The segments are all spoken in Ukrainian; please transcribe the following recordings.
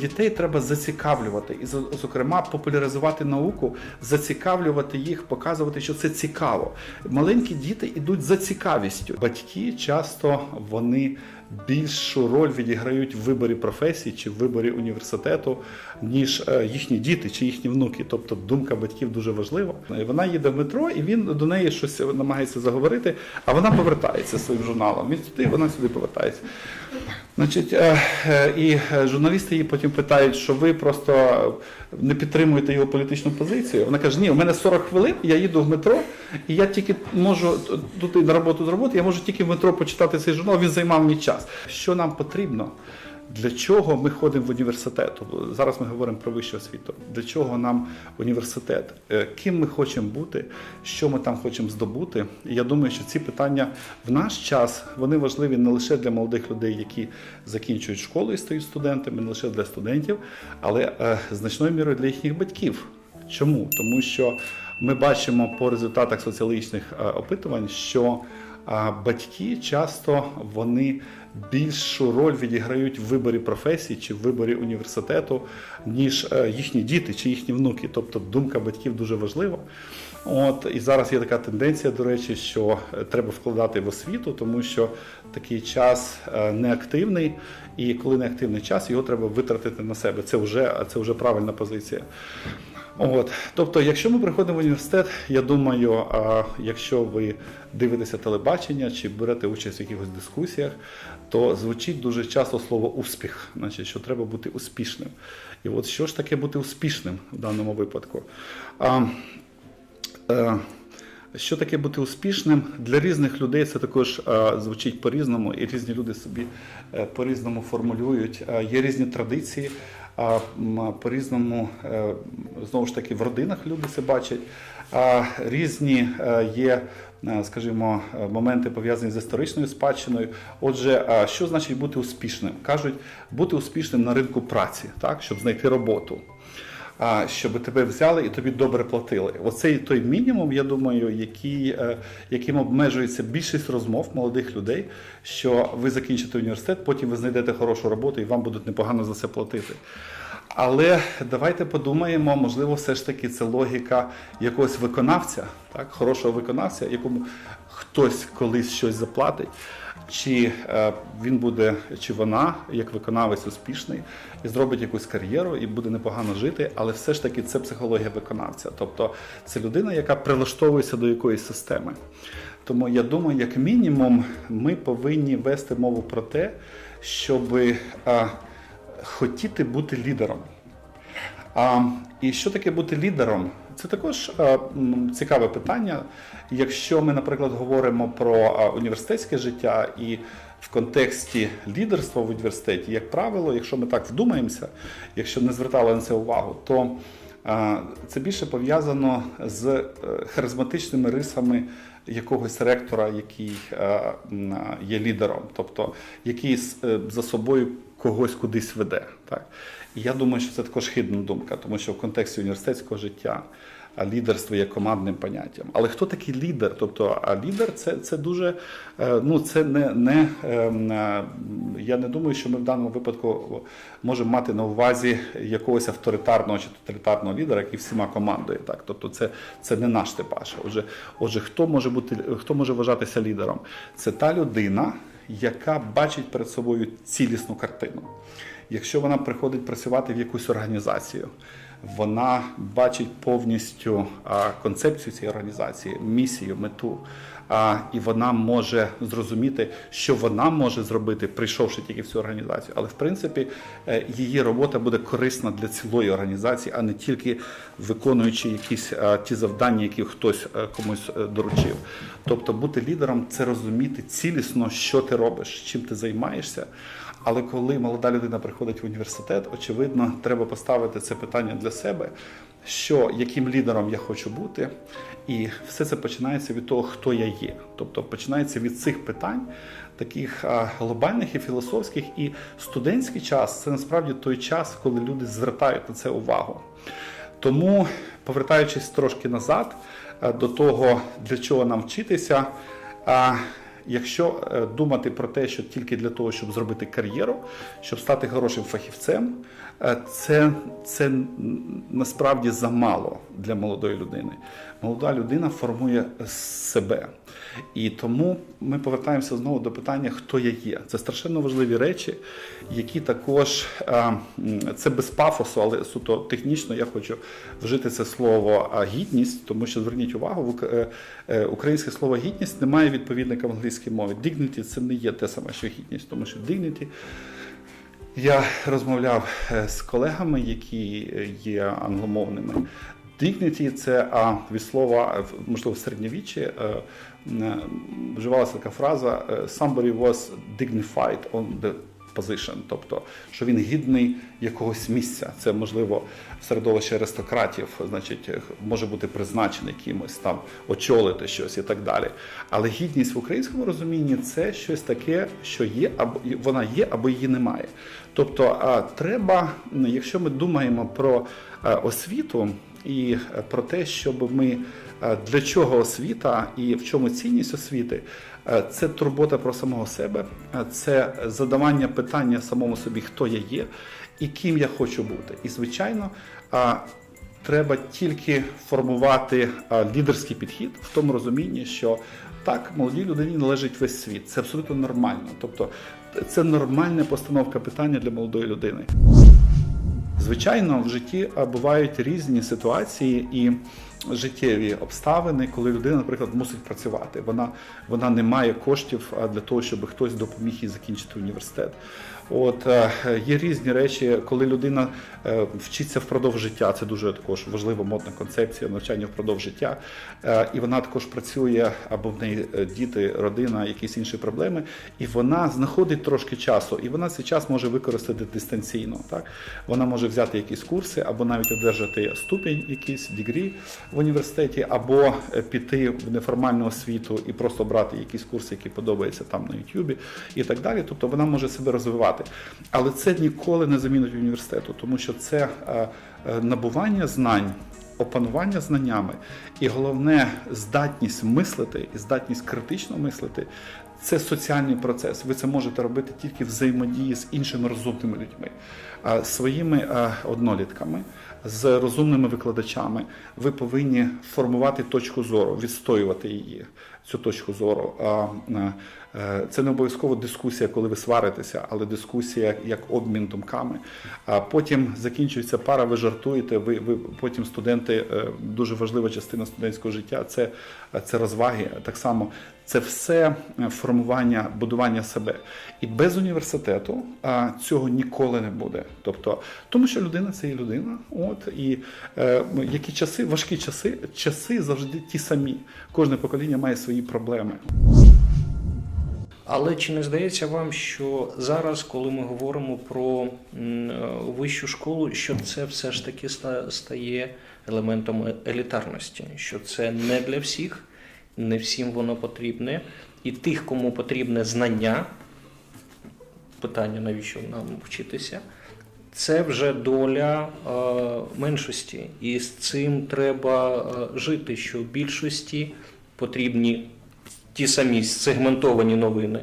Дітей треба зацікавлювати і, зокрема, популяризувати науку, зацікавлювати їх, показувати, що це цікаво. Маленькі діти йдуть за цікавістю. Батьки часто вони більшу роль відіграють в виборі професії чи в виборі університету, ніж е, їхні діти чи їхні внуки. Тобто думка батьків дуже важлива. І Вона їде в метро, і він до неї щось намагається заговорити, а вона повертається своїм журналом. Він туди, вона сюди повертається. Значить, е, е, і е, журналісти її потім питають, що ви просто не підтримуєте його політичну позицію. Вона каже: ні, у мене 40 хвилин, я їду в метро, і я тільки можу тут на роботу з роботи, я можу тільки в метро почитати цей журнал, він займав мій час. Що нам потрібно? Для чого ми ходимо в університет? Зараз ми говоримо про вищу освіту. Для чого нам університет? Е, Ким ми хочемо бути, що ми там хочемо здобути? І я думаю, що ці питання в наш час вони важливі не лише для молодих людей, які закінчують школу і стають студентами, не лише для студентів, але е, значною мірою для їхніх батьків. Чому? Тому що ми бачимо по результатах соціологічних е, опитувань, що батьки часто вони більшу роль відіграють в виборі професії чи в виборі університету, ніж е, їхні діти чи їхні внуки. Тобто думка батьків дуже важлива. От і зараз є така тенденція, до речі, що е, треба вкладати в освіту, тому що такий час е, неактивний, і коли неактивний час, його треба витратити на себе. Це вже це вже правильна позиція. От, тобто, якщо ми приходимо в університет, я думаю, а, якщо ви дивитеся телебачення чи берете участь в якихось дискусіях, то звучить дуже часто слово успіх, значить, що треба бути успішним. І от що ж таке бути успішним в даному випадку? А, е, що таке бути успішним для різних людей? Це також звучить по-різному, і різні люди собі е, по-різному формулюють. Е, є різні традиції, а по-різному е, знову ж таки в родинах люди це бачать. А різні е, є, е, скажімо, моменти пов'язані з історичною спадщиною. Отже, що значить бути успішним? Кажуть, бути успішним на ринку праці, так, щоб знайти роботу а, щоб тебе взяли і тобі добре платили. Оцей той мінімум, я думаю, який, е, яким обмежується більшість розмов молодих людей, що ви закінчите університет, потім ви знайдете хорошу роботу і вам будуть непогано за це платити. Але давайте подумаємо, можливо, все ж таки це логіка якогось виконавця, так, хорошого виконавця, якому хтось колись щось заплатить. Чи е, він буде, чи вона, як виконавець успішний, зробить якусь кар'єру і буде непогано жити, але все ж таки це психологія виконавця. Тобто це людина, яка прилаштовується до якоїсь системи. Тому я думаю, як мінімум, ми повинні вести мову про те, щоб е, хотіти бути лідером. А, і що таке бути лідером? Це також е, цікаве питання. Якщо ми, наприклад, говоримо про е, університетське життя і в контексті лідерства в університеті, як правило, якщо ми так вдумаємося, якщо не звертали на це увагу, то е, це більше пов'язано з харизматичними рисами якогось ректора, який є лідером, тобто який за собою когось кудись веде. Так? І я думаю, що це також хибна думка, тому що в контексті університетського життя лідерство є командним поняттям. Але хто такий лідер? Тобто, а лідер це, це дуже е, ну це не, не ем, е, я не думаю, що ми в даному випадку можемо мати на увазі якогось авторитарного чи тоталітарного лідера, який всіма командує. Так, тобто, це, це не наш типаж. Отже, отже, хто може бути, хто може вважатися лідером? Це та людина, яка бачить перед собою цілісну картину. Якщо вона приходить працювати в якусь організацію, вона бачить повністю концепцію цієї організації, місію, мету. А, і вона може зрозуміти, що вона може зробити, прийшовши тільки в цю організацію. Але в принципі е, її робота буде корисна для цілої організації, а не тільки виконуючи якісь а, ті завдання, які хтось е, комусь е, доручив. Тобто бути лідером це розуміти цілісно, що ти робиш, чим ти займаєшся. Але коли молода людина приходить в університет, очевидно, треба поставити це питання для себе, що яким лідером я хочу бути, і все це починається від того, хто я є. Тобто починається від цих питань, таких глобальних і філософських, і студентський час це насправді той час, коли люди звертають на це увагу. Тому, повертаючись трошки назад е, до того, для чого нам вчитися. Якщо е, думати про те, що тільки для того, щоб зробити кар'єру, щоб стати хорошим фахівцем, е, це, це насправді замало для молодої людини. Молода людина формує себе. І тому ми повертаємося знову до питання, хто я є. Це страшенно важливі речі, які також е, це без пафосу, але суто технічно я хочу вжити це слово гідність, тому що зверніть увагу, е, е, українське слово гідність не має відповідника в англійській мові. Dignity – це не є те саме, що гідність, тому що dignity я розмовляв е, з колегами, які е, є англомовними. Dignity – це а, від слова, можливо, в середньовіччі е, вживалася така фраза «somebody was dignified on the position», тобто, що він гідний якогось місця. Це, можливо, в середовищі аристократів, значить, може бути призначений кимось там, очолити щось і так далі. Але гідність в українському розумінні це щось таке, що є, або вона є, або її немає. Тобто, треба, якщо ми думаємо про освіту і про те, щоб ми для чого освіта і в чому цінність освіти, це турбота про самого себе, е, це задавання питання самому собі, хто я є і ким я хочу бути. І звичайно. Треба тільки формувати лідерський підхід в тому розумінні, що так, молодій людині належить весь світ. Це абсолютно нормально. Тобто, це нормальна постановка питання для молодої людини. Звичайно, в житті бувають різні ситуації і життєві обставини, коли людина, наприклад, мусить працювати. Вона, вона не має коштів для того, щоб хтось допоміг їй закінчити університет. От е, є різні речі, коли людина е, вчиться впродовж життя. Це дуже також важлива модна концепція навчання впродовж життя. Е, І вона також працює або в неї діти, родина, якісь інші проблеми, і вона знаходить трошки часу, і вона цей час може використати дистанційно. Так вона може взяти якісь курси, або навіть одержати ступінь, якийсь дігрі в університеті, або е, піти в неформальну освіту і просто брати якісь курси, які подобаються там на Ютубі і так далі. Тобто вона може себе розвивати. Але це ніколи не замінить університету, тому що це е, е, набування знань. Опанування знаннями і головне здатність мислити і здатність критично мислити це соціальний процес. Ви це можете робити тільки взаємодії з іншими розумними людьми, своїми однолітками, з розумними викладачами. Ви повинні формувати точку зору, відстоювати її, цю точку зору. Е, Це не обов'язково дискусія, коли ви сваритеся, але дискусія як обмін думками. А потім закінчується пара, ви жартуєте. Ви, ви потім студенти, е, дуже важлива частина студентського життя це, це розваги. Так само це все е, формування, будування себе. І без університету а, цього ніколи не буде. Тобто, тому що людина це є людина. От і е, які часи, важкі часи, часи завжди ті самі. Кожне покоління має свої проблеми. Але чи не здається вам, що зараз, коли ми говоримо про е, вищу школу, що це все ж таки стає елементом е- елітарності, що це не для всіх, не всім воно потрібне, і тих, кому потрібне знання, питання, навіщо нам вчитися, це вже доля е, меншості, і з цим треба е, жити, що більшості потрібні ті самі сегментовані новини.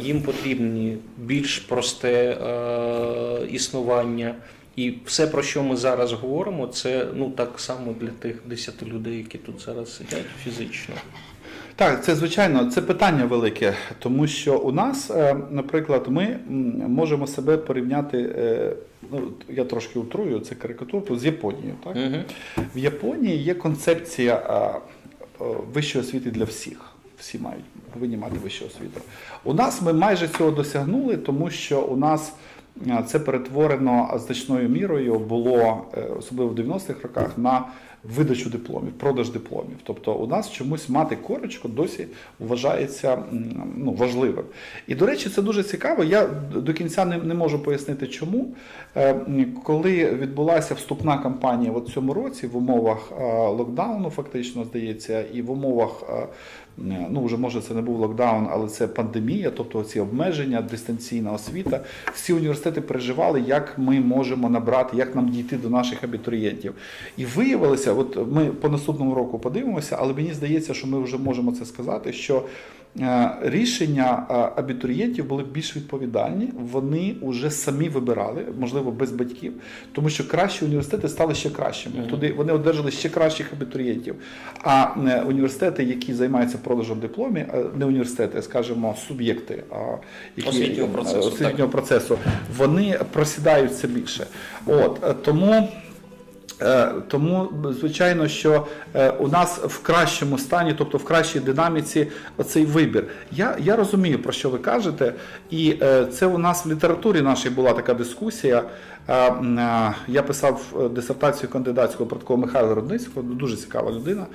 Їм потрібні більш просте е, існування. І все, про що ми зараз говоримо, це ну так само для тих 10 людей, які тут зараз сидять фізично. Так, це звичайно це питання велике, тому що у нас, е, наприклад, ми можемо себе порівняти. е, Ну, я трошки утрую, це карикатуру з Японією. Так? Угу. В Японії є концепція а, вищої освіти для всіх. Всі мають повинні мати вищу освіту. У нас ми майже цього досягнули, тому що у нас це перетворено значною мірою було, е, особливо в 90-х роках, на видачу дипломів, продаж дипломів. Тобто у нас чомусь мати корочку досі вважається ну, важливим. І до речі, це дуже цікаво. Я до кінця не, не можу пояснити, чому. Е, Коли відбулася вступна кампанія в цьому році в умовах е, локдауну, фактично здається, і в умовах. е, Ну, вже може це не був локдаун, але це пандемія, тобто ці обмеження, дистанційна освіта. Всі університети переживали, як ми можемо набрати, як нам дійти до наших абітурієнтів. І виявилося, от ми по наступному року подивимося, але мені здається, що ми вже можемо це сказати, що е, рішення е, абітурієнтів були більш відповідальні. Вони вже самі вибирали, можливо, без батьків, тому що кращі університети стали ще кращими. Туди вони одержали ще кращих абітурієнтів. А е, університети, які займаються продажем дипломів, не університети, а, скажімо, суб'єкти, які Освітнього процесу, освітнього процесу, вони просідають все більше. От тому. Е, Тому, звичайно, що е, у нас в кращому стані, тобто в кращій динаміці, оцей вибір. Я, я розумію, про що ви кажете, і е, це у нас в літературі нашій була така дискусія. Я писав дисертацію кандидатську про такого Михайла Рудницького, дуже цікава людина.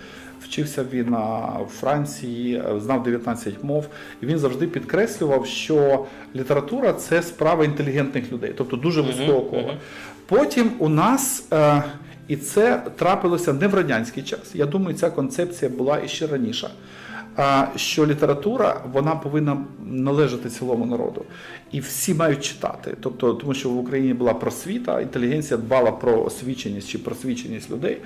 Вчився він в Франції, знав 19 мов, і він завжди підкреслював, що література це справа інтелігентних людей, тобто дуже високого кола. Потім у нас, і це трапилося не в радянський час. Я думаю, ця концепція була іще раніше. Що література вона повинна належати цілому народу, і всі мають читати. Тобто, тому що в Україні була просвіта, інтелігенція дбала про освіченість чи просвіченість людей.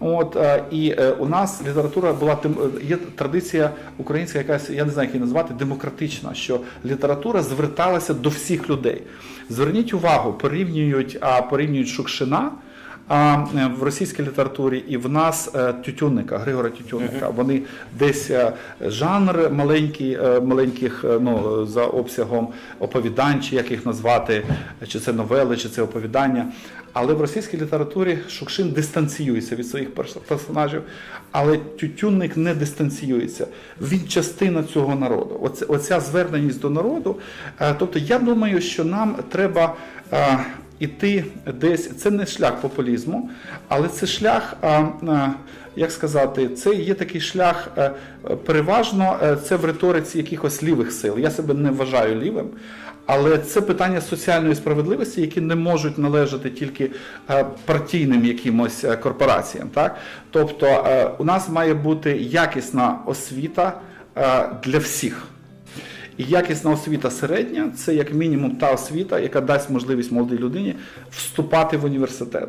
От е, і е, у нас література була тим е, є традиція українська, якась я не знаю, як її назвати, демократична, що література зверталася до всіх людей. Зверніть увагу, порівнюють, а порівнюють Шукшина. А е, в російській літературі і в нас е, Тютюнника, Григора Тютюнника. Вони десь е, жанр маленький, маленьких ну, за обсягом оповідань, чи як їх назвати, чи це новели, чи це оповідання. Але в російській літературі Шукшин дистанціюється від своїх персонажів, але Тютюнник не дистанціюється. Він частина цього народу. Оце, оця зверненість до народу. Тобто, я думаю, що нам треба. Іти десь це не шлях популізму, але це шлях, як сказати, це є такий шлях е, переважно е, це в риториці якихось лівих сил. Я себе не вважаю лівим. Але це питання соціальної справедливості, які не можуть належати тільки е, партійним якимось корпораціям. Так? Тобто у нас має бути якісна освіта для всіх. Якісна освіта середня це як мінімум та освіта, яка дасть можливість молодій людині вступати в університет.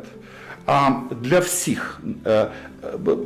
А для всіх Е, е,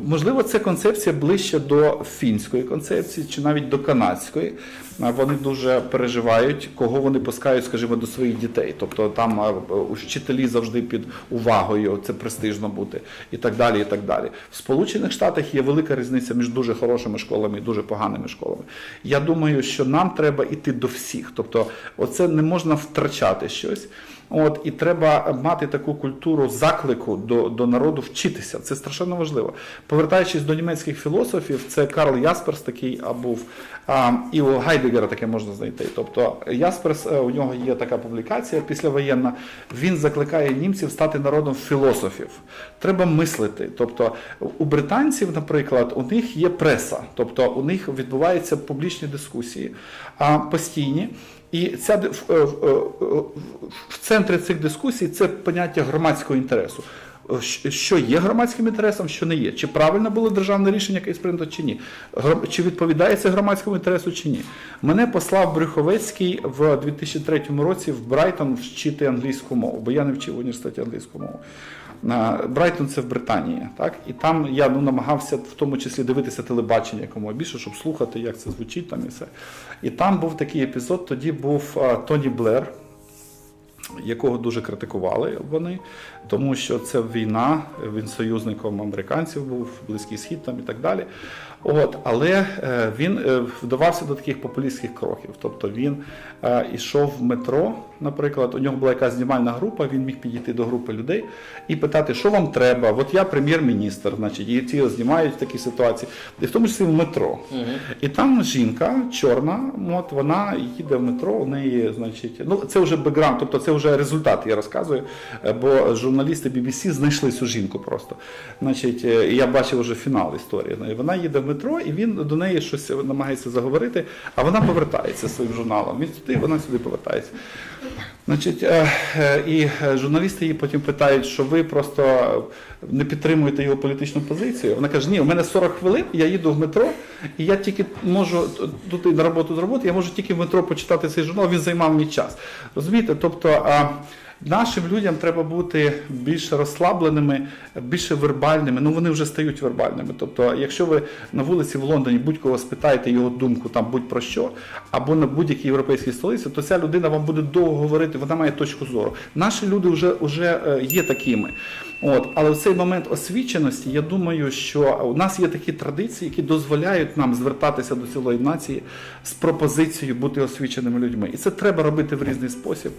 можливо, ця концепція ближче до фінської концепції чи навіть до канадської. Вони дуже переживають, кого вони пускають, скажімо, до своїх дітей. Тобто там вчителі завжди під увагою, це престижно бути, і так далі. І так далі. В Сполучених Штатах є велика різниця між дуже хорошими школами і дуже поганими школами. Я думаю, що нам треба йти до всіх. Тобто, оце не можна втрачати щось. От і треба мати таку культуру заклику до, до народу вчитися. Це страшенно важливо. Повертаючись до німецьких філософів, це Карл Ясперс такий а, був, а, і у Гайдегера таке можна знайти. Тобто Ясперс, е, у нього є така публікація післявоєнна. Він закликає німців стати народом філософів. Треба мислити. Тобто у британців, наприклад, у них є преса, тобто у них відбуваються публічні дискусії а, постійні. І ця е, е, в центрі цих дискусій це поняття громадського інтересу. Е, Що є громадським інтересом, що не є. Чи правильно було державне рішення якесь прийнято, чи ні? Чи відповідає це громадському інтересу, чи ні? Мене послав Брюховецький в 2003 році в Брайтон вчити англійську мову, бо я не вчив в університеті англійську мову. Брайтон це в Британії, так? І там я ну, намагався в тому числі дивитися телебачення якомога більше, щоб слухати, як це звучить там і все. І там був такий епізод, тоді був а, Тоні Блер, якого дуже критикували вони, тому що це війна, він союзником американців був, Близький Схід там і так далі. От, але е, він е, вдавався до таких популістських кроків. Тобто він е, ішов в метро, наприклад, у нього була якась знімальна група, він міг підійти до групи людей і питати, що вам треба. От я прем'єр-міністр, значить, і ці знімають в такій ситуації, і в тому числі в метро. І там жінка чорна, от вона їде в метро, у неї, значить, ну це вже бекграунд, тобто це вже результат, я розказую. Бо журналісти BBC знайшли цю жінку просто. Значить, е, я бачив вже фінал історії. Вона їде в метро, і він до неї щось намагається заговорити, а вона повертається своїм журналом. Він сюди, вона сюди повертається. Значить, е, е, і журналісти її потім питають, що ви просто не підтримуєте його політичну позицію. Вона каже: ні, у мене 40 хвилин, я їду в метро, і я тільки можу тут на роботу з роботи, я можу тільки в метро почитати цей журнал, він займав мій час. Розумієте? Тобто, Нашим людям треба бути більш розслабленими, більше вербальними. Ну вони вже стають вербальними. Тобто, якщо ви на вулиці в Лондоні будь-кого спитаєте його думку там будь-про що, або на будь-якій європейській столиці, то ця людина вам буде довго говорити, вона має точку зору. Наші люди вже, вже е, є такими. От, але в цей момент освіченості, я думаю, що у нас є такі традиції, які дозволяють нам звертатися до цілої нації з пропозицією бути освіченими людьми. І це треба робити в різний спосіб.